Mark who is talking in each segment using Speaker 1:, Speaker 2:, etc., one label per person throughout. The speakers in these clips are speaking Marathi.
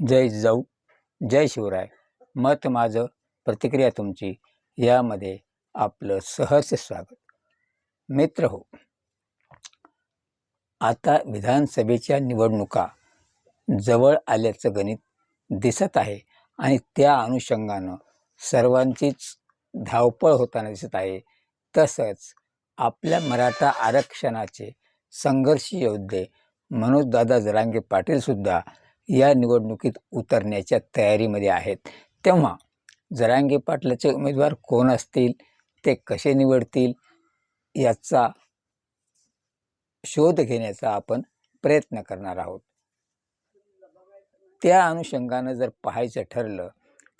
Speaker 1: जय जाऊ जय शिवराय. मत माझं प्रतिक्रिया तुमची यामध्ये आपलं सहर्ष स्वागत. मित्र हो आता विधानसभेच्या निवडणुका जवळ आल्याचं गणित दिसत आहे आणि त्या अनुषंगानं सर्वांचीच धावपळ होताना दिसत आहे. तसंच आपल्या मराठा आरक्षणाचे संघर्ष योद्धे मनोजदादा जरांगे पाटीलसुद्धा या निवडणुकीत उतरण्याच्या तयारीमध्ये आहेत. तेव्हा जरांगे पाटलाचे उमेदवार कोण असतील? ते कसे निवडतील? याचा शोध घेण्याचा आपण प्रयत्न करणार आहोत. त्या अनुषंगानं जर पाहायचं ठरलं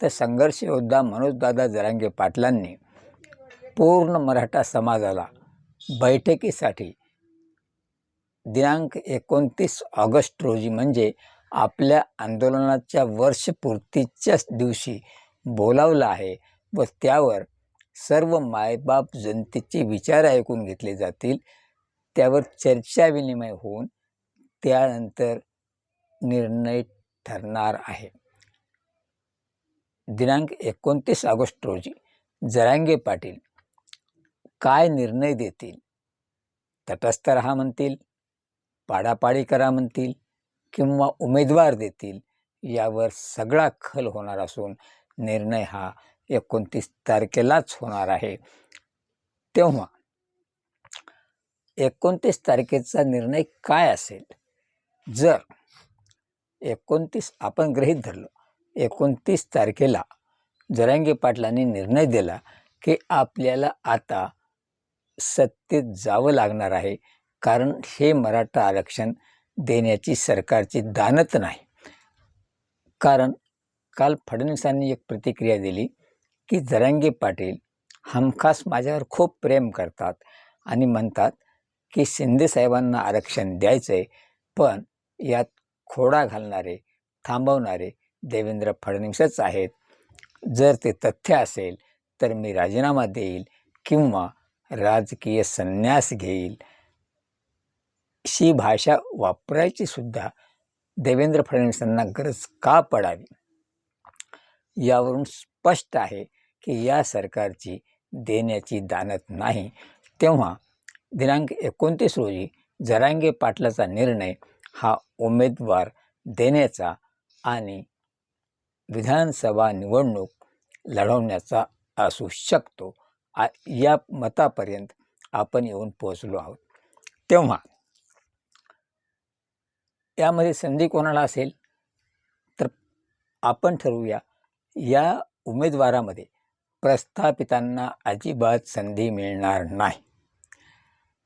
Speaker 1: तर संघर्ष योद्धा मनोजदादा जरांगे पाटलांनी पूर्ण मराठा समाजाला बैठकीसाठी दिनांक एकोणतीस ऑगस्ट रोजी म्हणजे आपल्या आंदोलनाच्या वर्षपूर्तीच्याच दिवशी बोलावलं आहे व त्यावर सर्व मायबाप जनतेचे विचार ऐकून घेतले जातील. त्यावर चर्चा विनिमय होऊन त्यानंतर निर्णय ठरणार आहे. दिनांक एकोणतीस ऑगस्ट रोजी जरांगे पाटील काय निर्णय देतील? तटस्थ राहा म्हणतील पाडापाडी करा म्हणतील किंवा उमेदवार देतील यावर सगळा खल होणार असून निर्णय हा एकोणतीस तारखेलाच होणार आहे. तेव्हा एकोणतीस तारखेचा निर्णय काय असेल? जर एकोणतीस आपण गृहीत धरलो एकोणतीस तारखेला जरांगे पाटलांनी निर्णय दिला की आपल्याला आता सत्तेत जावं लागणार आहे. कारण हे मराठा आरक्षण देण्याची सरकारची दानत नाही. कारण काल फडणवीसांनी एक प्रतिक्रिया दिली की जरांगे पाटील हमखास माझ्यावर खूप प्रेम करतात आणि म्हणतात की शिंदे साहेबांना आरक्षण द्यायचं आहे पण यात खोडा घालणारे थांबवणारे देवेंद्र फडणवीसच आहेत. जर ते तथ्य असेल तर मी राजीनामा देईल किंवा राजकीय संन्यास घेईल. शी भाषा वापरायची सुद्धा देवेंद्र फडणवीसांना गरज का पडावी? यावरून स्पष्ट आहे की या सरकारची देण्याची दानत नाही. तेव्हा दिनांक एकोणतीस रोजी जरांगे पाटलाचा निर्णय हा उमेदवार देण्याचा आणि विधानसभा निवडणूक लढवण्याचा असू शकतो आ या मतापर्यंत आपण येऊन पोहोचलो आहोत. तेव्हा यामध्ये संधी कोणाला असेल? तर आपण ठरवूया. या उमेदवारामध्ये प्रस्थापितांना अजिबात संधी मिळणार नाही.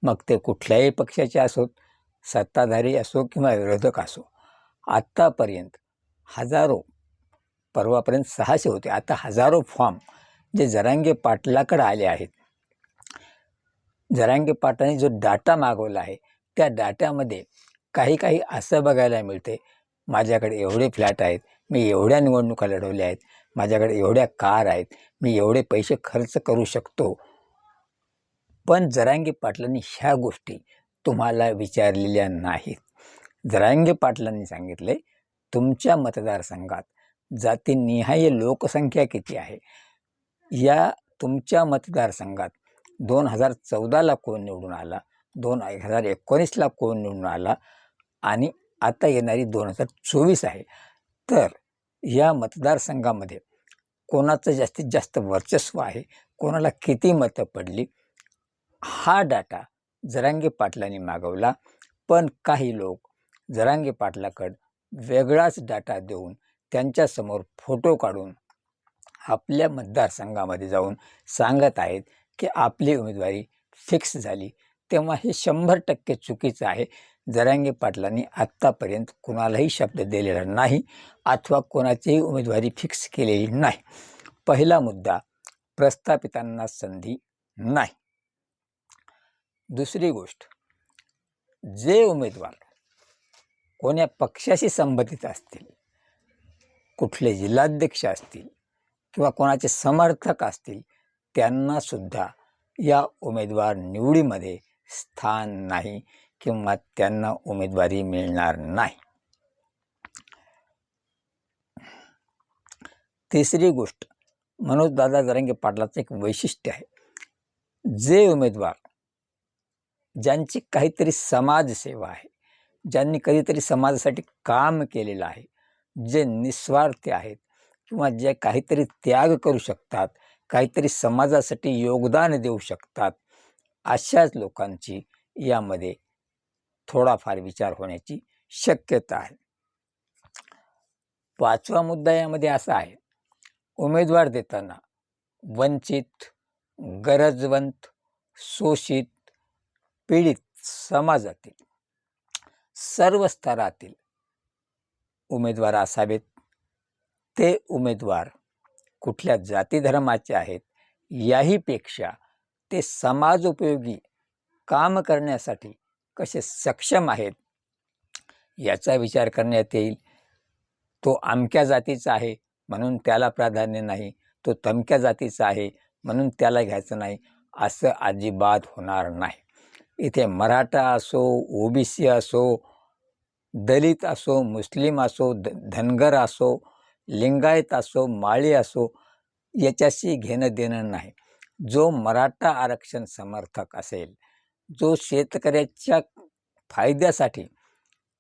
Speaker 1: मग ते कुठल्याही पक्षाचे असोत सत्ताधारी असो किंवा विरोधक असो आत्तापर्यंत हजारो परवापर्यंत सहाशे होते. आता हजारो फॉर्म जे जरांगे पाटलाकडे आले आहेत. जरांगे पाटलांनी जो डाटा मागवला आहे त्या डाट्यामध्ये काही काही असं बघायला मिळते. माझ्याकडे एवढे फ्लॅट आहेत मी एवढ्या निवडणुका लढवल्या आहेत माझ्याकडे एवढ्या कार आहेत मी एवढे पैसे खर्च करू शकतो. पण जरांगे पाटलांनी ह्या गोष्टी तुम्हाला विचारलेल्या नाहीत. जरांगे पाटलांनी सांगितले तुमच्या मतदारसंघात जातीनिहाय लोकसंख्या किती आहे? या तुमच्या मतदारसंघात दोन हजार चौदाला कोण निवडून आला? दोन हजार एकोणीसला कोण निवडून आला? आणि आता येणारी दोन हजार चोवीस आहे. तर या मतदारसंघामध्ये कोणाचं जास्तीत जास्त वर्चस्व आहे? कोणाला किती मतं पडली? हा डाटा जरांगे पाटलांनी मागवला. पण काही लोक जरांगे पाटलाकडं वेगळाच डाटा देऊन त्यांच्यासमोर फोटो काढून आपल्या मतदारसंघामध्ये जाऊन सांगत आहेत की आपली उमेदवारी फिक्स झाली. तेव्हा हे शंभर टक्के चुकीचं आहे. जरांगे पाटलांनी आत्तापर्यंत कुणालाही शब्द दिलेला नाही अथवा कोणाचीही उमेदवारी फिक्स केलेली नाही. पहिला मुद्दा प्रस्थापितांना संधी नाही. दुसरी गोष्ट जे उमेदवार कोण्या पक्षाशी संबंधित असतील कुठले जिल्हाध्यक्ष असतील किंवा कोणाचे समर्थक असतील त्यांनासुद्धा या उमेदवार निवडीमध्ये स्थान नाही. किंवा त्यांना उमेदवारी मिळणार नाही. तिसरी गोष्ट मनोजदादा जरांगे पाटलाचं एक वैशिष्ट्य आहे. जे उमेदवार ज्यांची काहीतरी समाजसेवा आहे ज्यांनी कधीतरी समाजासाठी काम केलेलं आहे जे निस्वार्थी आहेत किंवा जे काहीतरी त्याग करू शकतात काहीतरी समाजासाठी योगदान देऊ शकतात अशाच लोकांची यामध्ये थोडाफार विचार होण्याची शक्यता आहे. पाचवा मुद्दा यामध्ये असा आहे. उमेदवार देताना वंचित गरजवंत शोषित पीडित समाजातील सर्व स्तरातील उमेदवार असावेत. ते उमेदवार कुठल्या जाती धर्माचे आहेत याहीपेक्षा ते समाज उपयोगी काम करण्यासाठी कसे सक्षम आहेत? याचा विचार करण्यात येईल. तो आमक्या जातीचा आहे म्हणून त्याला प्राधान्य नाही. तो तमक्या जातीचा आहे म्हणून त्याला घ्यायचं नाही. असं अजिबात होणार नाही. इथे मराठा असो ओबीसी असो दलित असो मुस्लिम असो ध धनगर असो लिंगायत असो माळी असो याच्याशी घेणं देणं नाही. जो मराठा आरक्षण समर्थक असेल जो शेतकऱ्याच्या फायद्यासाठी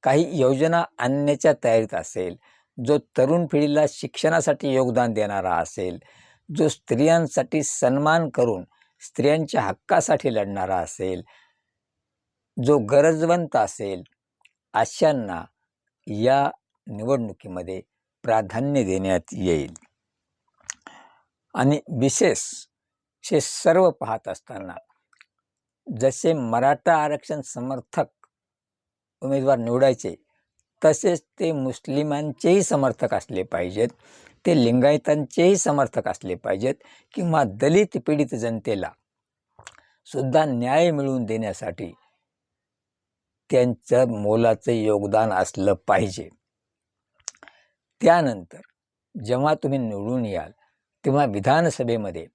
Speaker 1: काही योजना आणण्याच्या तयारीत असेल जो तरुण पिढीला शिक्षणासाठी योगदान देणारा असेल जो स्त्रियांसाठी सन्मान करून स्त्रियांच्या हक्कासाठी लढणारा असेल जो गरजवंत असेल अशांना या निवडणुकीमध्ये प्राधान्य देण्यात येईल. आणि विशेष हे सर्व पाहत असताना जसे मराठा आरक्षण समर्थक उमेदवार निवडायचे तसेच ते मुस्लिमांचेही समर्थक असले पाहिजेत ते लिंगायतांचेही समर्थक असले पाहिजेत किंवा दलित पीडित जनतेला सुद्धा न्याय मिळवून देण्यासाठी त्यांचं मोलाचं योगदान असलं पाहिजे. त्यानंतर जेव्हा तुम्ही निवडून याल तेव्हा विधानसभेमध्ये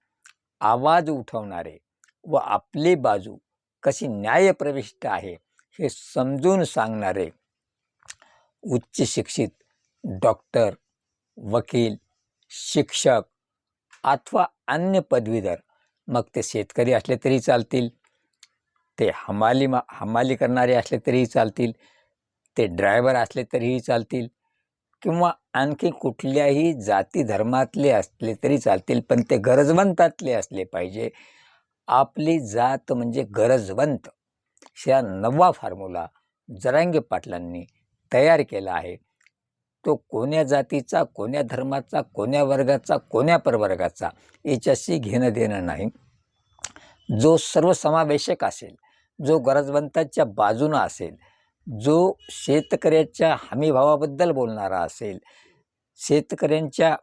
Speaker 1: आवाज उठवणारे व आपली बाजू कशी न्यायप्रविष्ट आहे हे समजून सांगणारे उच्च शिक्षित डॉक्टर वकील शिक्षक अथवा अन्य पदवीधर मग ते शेतकरी असले तरी चालतील ते हमाली मा हमाली करणारे असले तरीही चालतील ते ड्रायव्हर असले तरीही चालतील किंवा आणखी कुठल्याही जाती धर्मातले असले तरी चालतील पण ते गरजवंतातले असले पाहिजे. आपली जात म्हणजे गरजवंत. ह्या नवा फॉर्म्युला जरांगे पाटलांनी तयार केला आहे. तो कोण्या जातीचा कोण्या धर्माचा कोण्या वर्गाचा कोण्या परवर्गाचा याच्याशी घेणं देणं नाही. जो सर्वसमावेशक असेल जो गरजवंताच्या बाजूनं असेल जो शेतकऱ्याच्या हमीभावाबद्दल बोलणारा असेल शेतकऱ्यांच्या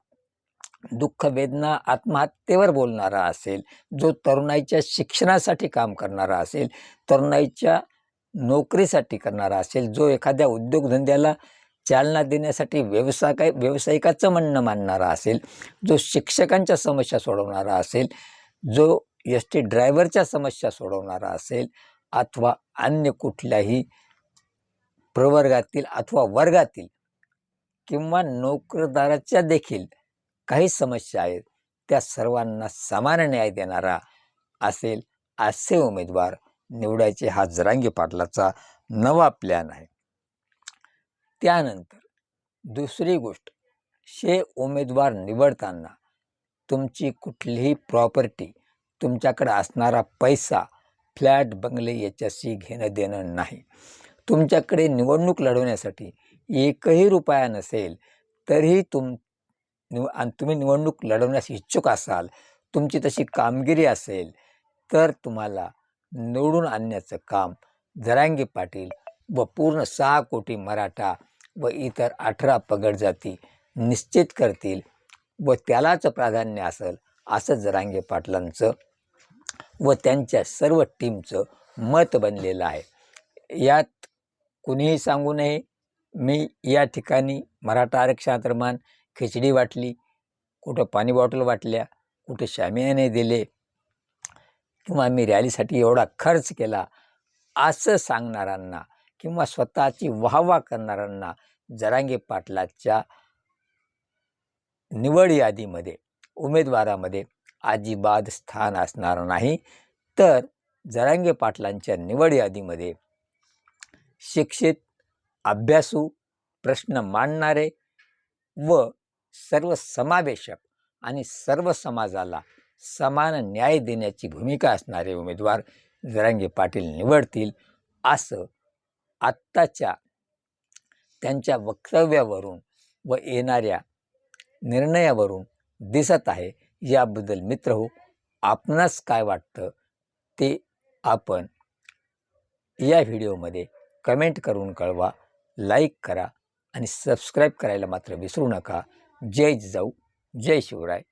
Speaker 1: दुःख वेदना आत्महत्येवर बोलणारा असेल जो तरुणाईच्या शिक्षणासाठी काम करणारा असेल तरुणाईच्या नोकरीसाठी करणारा असेल जो एखाद्या उद्योगधंद्याला चालना देण्यासाठी व्यवसाय काय व्यावसायिकाचं म्हणणं मानणारा असेल जो शिक्षकांच्या समस्या सोडवणारा असेल जो एस टी ड्रायव्हरच्या समस्या सोडवणारा असेल अथवा अन्य कुठल्याही प्रवर्गातील अथवा वर्गातील किंवा नोकरदाराच्या देखील काही समस्या आहेत त्या सर्वांना समान न्याय देणारा असेल असे उमेदवार निवडायचे हा जरांगी पाटलाचा नवा प्लॅन आहे. त्यानंतर दुसरी गोष्ट शे उमेदवार निवडताना तुमची कुठलीही प्रॉपर्टी तुमच्याकडे असणारा पैसा फ्लॅट बंगले याच्याशी घेणं देणं नाही. तुमच्याकडे निवडणूक लढवण्यासाठी एकही रुपया नसेल तरीही तुम निव आणि तुम्ही निवडणूक लढवण्यास इच्छुक असाल तुमची तशी कामगिरी असेल तर तुम्हाला निवडून आणण्याचं काम जरांगी पाटील व पूर्ण सहा कोटी मराठा व इतर अठरा पगड जाती निश्चित करतील व त्यालाच प्राधान्य असेल असं जरांगे पाटलांचं व त्यांच्या सर्व टीमचं मत बनलेलं आहे. यात कुणीही सांगू नये मी या ठिकाणी मराठा आरक्षणादरम्यान खिचडी वाटली कुठं पाणी बॉटल वाटल्या कुठं शामियाने दिले. किंवा मी रॅलीसाठी एवढा खर्च केला असं सांगणाऱ्यांना किंवा स्वतःची वाहवा करणाऱ्यांना जरांगे पाटलाच्या निवड यादीमध्ये उमेदवारामध्ये अजिबात स्थान असणार नाही. तर जरांगे पाटलांच्या निवड यादीमध्ये शिक्षित अभ्यासू प्रश्न मांडणारे व सर्व समावेशक आणि सर्व समाजाला समान न्याय देण्याची भूमिका असणारे उमेदवार जरांगे पाटील निवडतील असं आत्ताच्या त्यांच्या वक्तव्यावरून व येणाऱ्या निर्णयावरून दिसत आहे. याबद्दल मित्र हो आपणास काय वाटतं ते आपण या व्हिडिओमध्ये कमेंट करून कळवा लाईक करा आणि सबस्क्राईब करायला मात्र विसरू नका. जय जाऊ जय शिवराय.